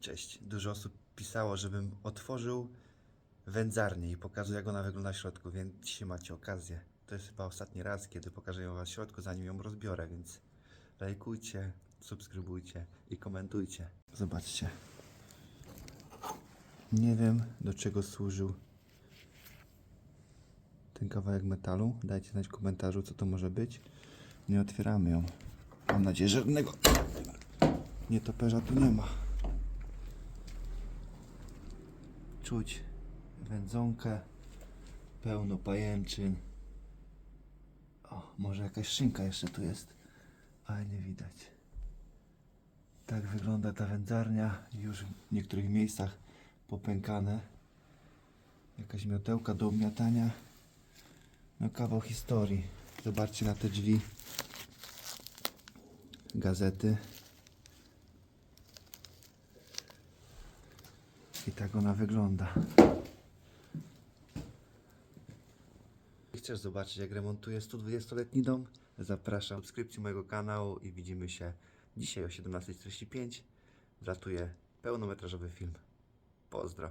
Cześć. Dużo osób pisało, żebym otworzył wędzarnię i pokazał, jak ona wygląda w środku, więc dzisiaj macie okazję. To jest chyba ostatni raz, kiedy pokażę ją w środku, zanim ją rozbiorę, więc lajkujcie, subskrybujcie i komentujcie. Zobaczcie. Nie wiem, do czego służył ten kawałek metalu. Dajcie znać w komentarzu, co to może być. Nie otwieramy ją. Mam nadzieję, że żadnego nietoperza tu nie ma. Czuć wędzonkę, pełno pajęczyn. O, może jakaś szynka jeszcze tu jest, ale nie widać. Tak wygląda ta wędzarnia. Już w niektórych miejscach popękane. Jakaś miotełka do obmiatania. No kawał historii. Zobaczcie na te drzwi. Gazety. I tak ona wygląda. Chcesz zobaczyć jak remontuję 120-letni dom? Zapraszam do subskrypcji mojego kanału i widzimy się dzisiaj o 17.45. Wlatuje pełnometrażowy film. Pozdro.